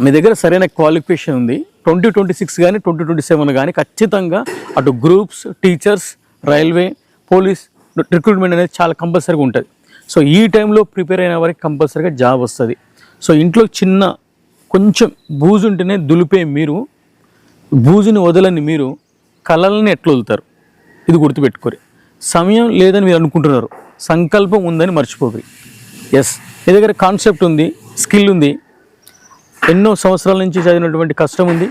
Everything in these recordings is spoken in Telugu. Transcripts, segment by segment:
మీ దగ్గర సరైన క్వాలిఫికేషన్ ఉంది. ట్వంటీ ట్వంటీ సిక్స్ కానీ ట్వంటీ ట్వంటీ సెవెన్ కానీ ఖచ్చితంగా అటు groups teachers railway police recruitment అనేది చాలా కంపల్సరీగా ఉంటుంది. సో ఈ టైంలో ప్రిపేర్ అయిన వారికి కంపల్సరీగా జాబ్ వస్తుంది. సో ఇంట్లో చిన్న కొంచెం బూజు ఉంటేనే దులిపే మీరు బూజుని వదలని మీరు కళల్ని ఎట్లా వదులుతారు? ఇది గుర్తుపెట్టుకోరు. సమయం లేదని మీరు అనుకుంటున్నారు. సంకల్పం ఉందని మర్చిపోకరి ఎస్ మీ దగ్గర కాన్సెప్ట్ ఉంది స్కిల్ ఉంది. ఎన్నో సంవత్సరాల నుంచి చదివినటువంటి కష్టం ఉంది.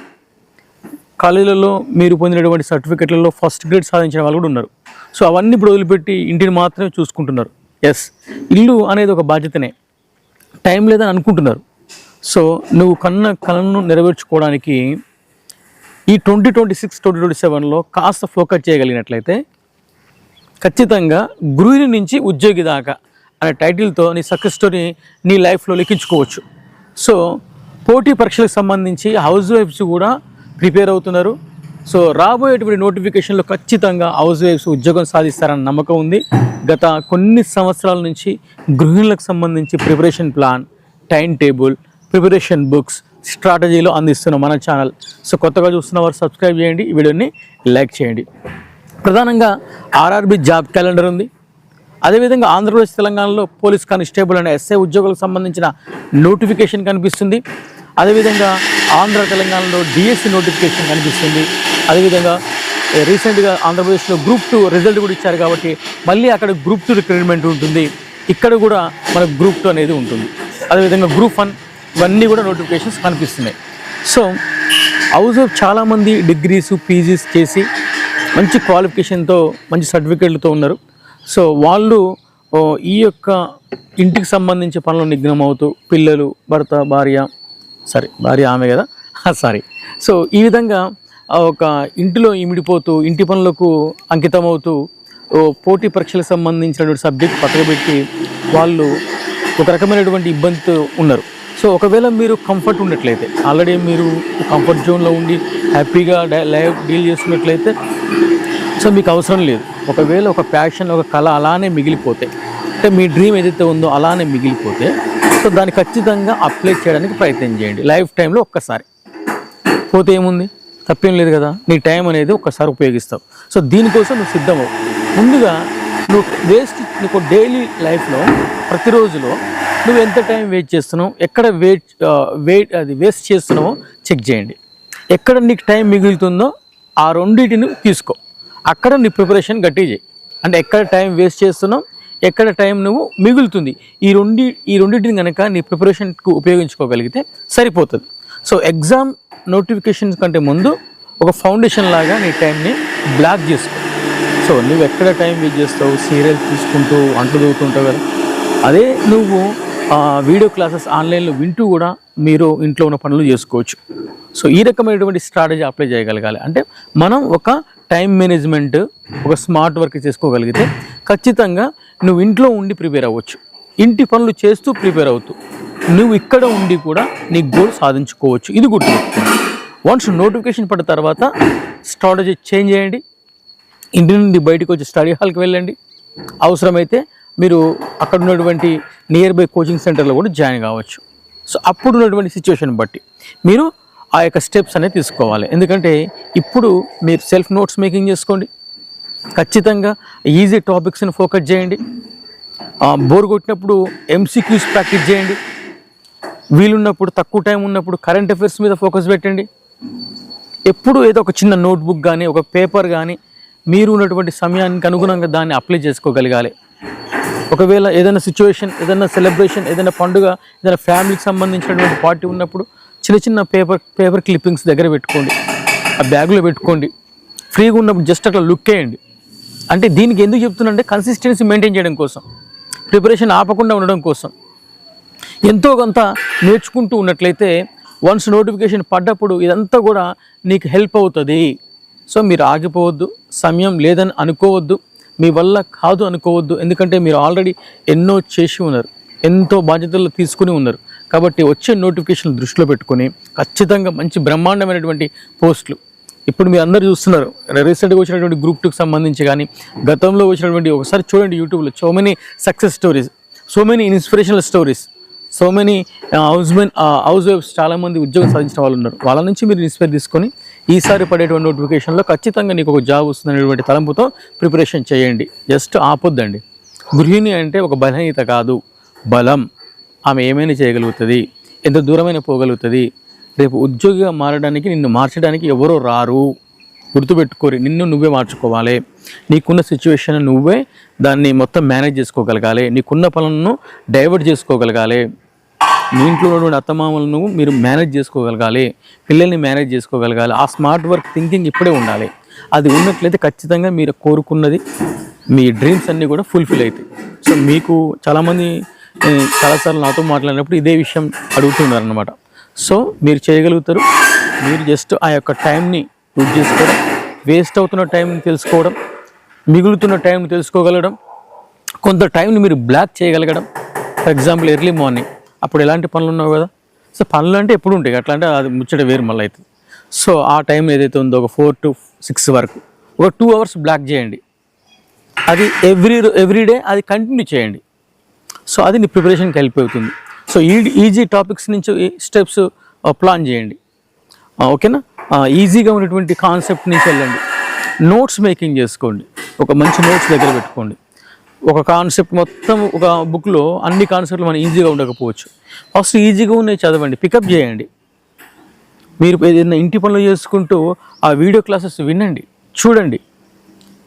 కాలేజీలలో మీరు పొందినటువంటి సర్టిఫికెట్లలో ఫస్ట్ గ్రేడ్ సాధించిన వాళ్ళు కూడా ఉన్నారు. సో అవన్నీ ఇప్పుడు వదిలిపెట్టి ఇంటిని మాత్రమే చూసుకుంటున్నారు. ఎస్ ఇల్లు అనేది ఒక బాధ్యతనే. టైం లేదని అనుకుంటున్నారు. సో నువ్వు కన్న కళను నెరవేర్చుకోవడానికి ఈ twenty twenty six twenty twenty సెవెన్లో కాస్త ఫోకస్ చేయగలిగినట్లయితే ఖచ్చితంగా గురువుని నుంచి ఉద్యోగి దాకా అనే టైటిల్తో నీ సక్సెస్ స్టోరీ నీ లైఫ్లో లిఖించుకోవచ్చు సో పోటీ పరీక్షలకు సంబంధించి హౌస్ వైఫ్స్ కూడా ప్రిపేర్ అవుతున్నారు. సో రాబోయేటువంటి నోటిఫికేషన్లో ఖచ్చితంగా హౌస్ వైఫ్స్ ఉద్యోగం సాధిస్తారన్న నమ్మకం ఉంది. గత కొన్ని సంవత్సరాల నుంచి గృహిణులకు సంబంధించి preparation plan time table preparation books స్ట్రాటజీలో అందిస్తున్న మన ఛానల్ సో కొత్తగా చూస్తున్న వారు సబ్స్క్రైబ్ చేయండి. ఈ వీడియోని లైక్ చేయండి. ప్రధానంగా ఆర్ఆర్బి జాబ్ క్యాలెండర్ ఉంది. అదేవిధంగా ఆంధ్రప్రదేశ్ తెలంగాణలో పోలీస్ కానిస్టేబుల్ అనే ఎస్ఐ ఉద్యోగులకు సంబంధించిన నోటిఫికేషన్ కనిపిస్తుంది. అదేవిధంగా ఆంధ్ర తెలంగాణలో డిఎస్సి నోటిఫికేషన్ కనిపిస్తుంది. అదేవిధంగా రీసెంట్గా ఆంధ్రప్రదేశ్లో గ్రూప్ టూ రిజల్ట్ కూడా ఇచ్చారు కాబట్టి మళ్ళీ అక్కడ గ్రూప్ టూ రిక్రూట్మెంట్ ఉంటుంది. ఇక్కడ కూడా మనకు గ్రూప్ టూ అనేది ఉంటుంది. అదేవిధంగా గ్రూప్ వన్ ఇవన్నీ కూడా నోటిఫికేషన్స్ కనిపిస్తున్నాయి. సో హౌస్ ఆఫ్ చాలామంది డిగ్రీస్ పీజీస్ చేసి మంచి క్వాలిఫికేషన్తో మంచి సర్టిఫికేట్లతో ఉన్నారు. సో వాళ్ళు ఈ యొక్క ఇంటికి సంబంధించి పనులు నిఘ్నం అవుతూ పిల్లలు భర్త భార్య సారీ భార్య ఆమె కదా సారీ. సో ఈ విధంగా ఒక ఇంటిలో ఇమిడిపోతూ ఇంటి పనులకు అంకితమవుతూ పోటీ పరీక్షలకు సంబంధించినటువంటి సబ్జెక్ట్ పక్కనబెట్టి వాళ్ళు ఒక రకమైనటువంటి ఇబ్బందితో ఉన్నారు. సో ఒకవేళ మీరు కంఫర్ట్ ఉన్నట్లయితే ఆల్రెడీ మీరు కంఫర్ట్ జోన్లో ఉండి హ్యాపీగా లైఫ్ డీల్ చేస్తున్నట్లయితే సో మీకు అవసరం లేదు. ఒకవేళ ఒక ప్యాషన్ ఒక కళ అలానే మిగిలిపోతే అంటే మీ డ్రీమ్ ఏదైతే ఉందో అలానే మిగిలిపోతే సో దాన్ని ఖచ్చితంగా అప్లై చేయడానికి ప్రయత్నం చేయండి. లైఫ్ టైంలో ఒక్కసారి. పోతే ఏముంది? తప్పేం లేదు కదా. నీ టైం అనేది ఒక్కసారి ఉపయోగిస్తావు. సో దీనికోసం నువ్వు సిద్ధమవు. ముందుగా నువ్వు వేస్ట్ నీకు డైలీ లైఫ్లో ప్రతిరోజులో నువ్వు ఎంత టైం వెయిట్ చేస్తున్నావు? ఎక్కడ వెయిట్ వెయిట్ అది వేస్ట్ చేస్తున్నావో చెక్ చేయండి. ఎక్కడ నీకు టైం మిగులుతుందో ఆ రెండింటిని తీసుకో. అక్కడ నీ ప్రిపరేషన్ గట్టి చేయి. అంటే ఎక్కడ టైం వేస్ట్ చేస్తున్నావు ఎక్కడ టైం నువ్వు మిగులుతుంది. ఈ రెండి ఈ రెండింటిని కనుక నీ ప్రిపరేషన్కు ఉపయోగించుకోగలిగితే సరిపోతుంది. సో ఎగ్జామ్ నోటిఫికేషన్స్ కంటే ముందు ఒక ఫౌండేషన్ లాగా నీ టైంని బ్లాక్ చేసుకో. సో నువ్వు ఎక్కడ టైం వేస్ట్ చేస్తావు? సీరియల్ చూసుకుంటూ అంట్లు దూకుంటావు కదా. అదే నువ్వు వీడియో క్లాసెస్ ఆన్లైన్లో వింటూ కూడా మీరు ఇంట్లో ఉన్న పనులు చేసుకోవచ్చు. సో ఈ రకమైనటువంటి స్ట్రాటజీ అప్లై చేయగలగాలి. అంటే మనం ఒక టైం మేనేజ్మెంట్ ఒక స్మార్ట్ వర్క్ చేసుకోగలిగితే ఖచ్చితంగా నువ్వు ఇంట్లో ఉండి ప్రిపేర్ అవ్వచ్చు. ఇంటి పనులు చేస్తూ ప్రిపేర్ అవుతూ నువ్వు ఇక్కడ ఉండి కూడా నీ గోల్ సాధించుకోవచ్చు. ఇది గుర్తుపెట్టుకో వన్స్ నోటిఫికేషన్ పడిన తర్వాత స్ట్రాటజీ చేంజ్ చేయండి. ఇంటి నుండి బయటకు వచ్చి స్టడీ హాల్కి వెళ్ళండి. అవసరమైతే మీరు అక్కడ ఉన్నటువంటి నియర్ బై కోచింగ్ సెంటర్లో కూడా జాయిన్ కావచ్చు. సో అప్పుడు ఉన్నటువంటి సిచ్యువేషన్ బట్టి మీరు ఆ యొక్క స్టెప్స్ అనేది తీసుకోవాలి. ఎందుకంటే ఇప్పుడు మీరు సెల్ఫ్ నోట్స్ మేకింగ్ చేసుకోండి. ఖచ్చితంగా ఈజీ టాపిక్స్ని ఫోకస్ చేయండి. బోర్ కొట్టినప్పుడు ఎంసీక్యూస్ ప్రాక్టీస్ చేయండి. వీలున్నప్పుడు తక్కువ టైం ఉన్నప్పుడు కరెంట్ అఫైర్స్ మీద ఫోకస్ పెట్టండి. ఎప్పుడు ఏదో ఒక చిన్న నోట్బుక్ కానీ ఒక పేపర్ కానీ మీరు ఉన్నటువంటి సమయానికి అనుగుణంగా దాన్ని అప్లై చేసుకోగలగాలి. ఒకవేళ ఏదైనా సిచ్యువేషన్ ఏదైనా సెలబ్రేషన్ ఏదైనా పండుగ ఏదైనా ఫ్యామిలీకి సంబంధించినటువంటి పార్టీ ఉన్నప్పుడు చిన్న చిన్న పేపర్ పేపర్ క్లిప్పింగ్స్ దగ్గర పెట్టుకోండి. ఆ బ్యాగ్లో పెట్టుకోండి. ఫ్రీగా ఉన్నప్పుడు జస్ట్ అట్లా లుక్ వేయండి. అంటే దీనికి ఎందుకు చెప్తున్నంటే కన్సిస్టెన్సీ మెయింటైన్ చేయడం కోసం. ప్రిపరేషన్ ఆపకుండా ఉండడం కోసం. ఎంతో కొంత నేర్చుకుంటూ ఉన్నట్లయితే వన్స్ నోటిఫికేషన్ పడ్డప్పుడు ఇదంతా కూడా నీకు హెల్ప్ అవుతుంది. సో మీరు ఆగిపోవద్దు. సమయం లేదని అనుకోవద్దు. మీ వల్ల కాదు అనుకోవద్దు. ఎందుకంటే మీరు ఆల్రెడీ ఎన్నో చేసి ఉన్నారు. ఎంతో బాధ్యతలు తీసుకుని ఉన్నారు. కాబట్టి వచ్చే నోటిఫికేషన్ దృష్టిలో పెట్టుకొని ఖచ్చితంగా మంచి బ్రహ్మాండమైనటువంటి పోస్టులు. ఇప్పుడు మీరు అందరు చూస్తున్నారు. రీసెంట్గా వచ్చినటువంటి గ్రూప్ టూకి సంబంధించి కానీ గతంలో వచ్చినటువంటి ఒకసారి చూడండి యూట్యూబ్లో. So many success stories. So many inspirational stories. So many housemen house వైఫ్స్ చాలామంది ఉద్యోగం సాధించిన వాళ్ళు ఉన్నారు. వాళ్ళ నుంచి మీరు ఇన్స్పైర్ తీసుకొని ఈసారి పడేటువంటి నోటిఫికేషన్లో ఖచ్చితంగా నీకు ఒక జాబ్ వస్తుందనేటువంటి తలంపుతో ప్రిపరేషన్ చేయండి. జస్ట్ ఆపొద్దండి. గృహిణి అంటే ఒక బలహీనత కాదు. బలం. ఆమె ఏమైనా చేయగలుగుతుంది? ఎంత దూరమైన పోగలుగుతుంది? రేపు ఉద్యోగిగా మారడానికి నిన్ను మార్చడానికి ఎవరో రారు. గుర్తుపెట్టుకోరి నిన్ను నువ్వే మార్చుకోవాలి. నీకున్న సిచ్యువేషన్ నువ్వే దాన్ని మొత్తం మేనేజ్ చేసుకోగలగాలి. నీకున్న పనులను డైవర్ట్ చేసుకోగలగాలి. మీ ఇంట్లో ఉన్నటువంటి అత్తమామలను మీరు మేనేజ్ చేసుకోగలగాలి పిల్లల్ని మేనేజ్ చేసుకోగలగాలి ఆ స్మార్ట్ వర్క్ థింకింగ్ ఇప్పుడే ఉండాలి. అది ఉన్నట్లయితే ఖచ్చితంగా మీరు కోరుకున్నది మీ డ్రీమ్స్ అన్నీ కూడా ఫుల్ఫిల్ అవుతాయి. సో మీకు చాలామంది చాలాసార్లు నాతో మాట్లాడినప్పుడు ఇదే విషయం అడుగుతున్నారు అనమాట సో మీరు చేయగలుగుతారు. మీరు జస్ట్ ఆ యొక్క టైంని యూజ్ చేసుకోవడం వేస్ట్ అవుతున్న టైంని తెలుసుకోవడం మిగులుతున్న టైంని తెలుసుకోగలగడం కొంత టైంని మీరు block చేయగలగడం. For example early morning. అప్పుడు ఎలాంటి పనులు ఉన్నావు కదా? సో పనులు అంటే ఎప్పుడు ఉంటాయి. అట్లా అంటే అది ముచ్చట వేరు మళ్ళీ అవుతుంది సో ఆ టైం ఏదైతే ఉందో ఒక ఫోర్ టు సిక్స్ వరకు ఒక టూ అవర్స్ బ్లాక్ చేయండి. అది ఎవ్రీ ఎవ్రీడే అది కంటిన్యూ చేయండి. సో అది నీ ప్రిపరేషన్కి హెల్ప్ అవుతుంది. సో ఈ ఈజీ టాపిక్స్ నుంచి స్టెప్స్ ప్లాన్ చేయండి. ఓకేనా? ఈజీగా ఉన్నటువంటి కాన్సెప్ట్ నుంచి వెళ్ళండి. నోట్స్ మేకింగ్ చేసుకోండి. ఒక మంచి నోట్స్ దగ్గర పెట్టుకోండి. ఒక కాన్సెప్ట్ మొత్తం ఒక బుక్లో అన్ని కాన్సెప్ట్లు మనం ఈజీగా ఉండకపోవచ్చు. ఫస్ట్ ఈజీగా ఉన్నాయి చదవండి పికప్ చేయండి. మీరు ఏదైనా ఇంటి పనులు చేసుకుంటూ ఆ వీడియో క్లాసెస్ వినండి చూడండి.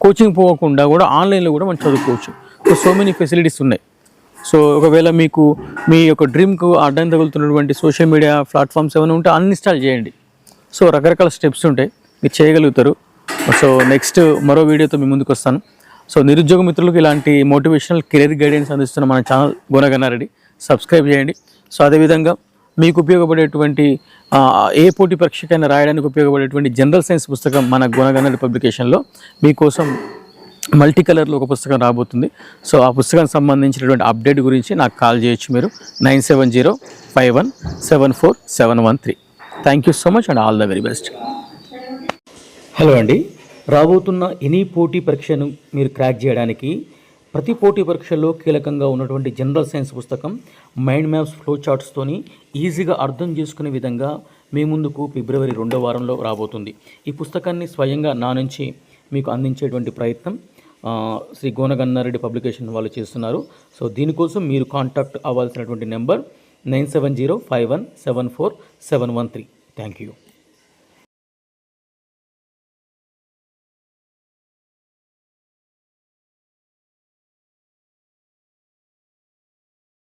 కోచింగ్ పోకుండా కూడా ఆన్లైన్లో కూడా మనం చదువుకోవచ్చు. సో సో మెనీ ఫెసిలిటీస్ ఉన్నాయి. సో ఒకవేళ మీకు మీ యొక్క డ్రీమ్కు అడ్డం తగులుతున్నటువంటి సోషల్ మీడియా ప్లాట్ఫామ్స్ ఏమైనా ఉంటే అన్ఇన్స్టాల్ చేయండి. సో రకరకాల స్టెప్స్ ఉంటాయి. మీరు చేయగలుగుతారు. సో నెక్స్ట్ మరో వీడియోతో మీ ముందుకు వస్తాను. సో నిరుద్యోగ మిత్రులకు ఇలాంటి మోటివేషనల్ కెరీర్ గైడెన్స్ అందిస్తున్న మన ఛానల్ గుణగన్నారెడ్డి సబ్స్క్రైబ్ చేయండి. సో అదేవిధంగా మీకు ఉపయోగపడేటువంటి ఏ పోటీ పరీక్షకైనా రాయడానికి ఉపయోగపడేటువంటి జనరల్ సైన్స్ పుస్తకం మన గుణగన్నారెడ్డి పబ్లికేషన్లో మీకోసం మల్టీ కలర్లో ఒక పుస్తకం రాబోతుంది. సో ఆ పుస్తకానికి సంబంధించినటువంటి అప్డేట్ గురించి నాకు కాల్ చేయొచ్చు మీరు. Nine seven zero five one seven four seven one three. Thank you so much and all the very best. Hello అండి. రాబోతున్న ఎనీ పోటీ పరీక్షను మీరు క్రాక్ చేయడానికి ప్రతి పోటీ పరీక్షల్లో కీలకంగా ఉన్నటువంటి జనరల్ సైన్స్ పుస్తకం మైండ్ మ్యాప్స్ ఫ్లో చార్ట్స్తోని ఈజీగా అర్థం చేసుకునే విధంగా మీ ముందుకు ఫిబ్రవరి రెండో వారంలో రాబోతుంది. ఈ పుస్తకాన్ని స్వయంగా నా నుంచి మీకు అందించేటువంటి ప్రయత్నం శ్రీ గోనగన్నారెడ్డి పబ్లికేషన్ వాళ్ళు చేస్తున్నారు. సో దీనికోసం మీరు contact అవ్వాల్సినటువంటి number nine seven zero five one seven four seven one three. Thank you.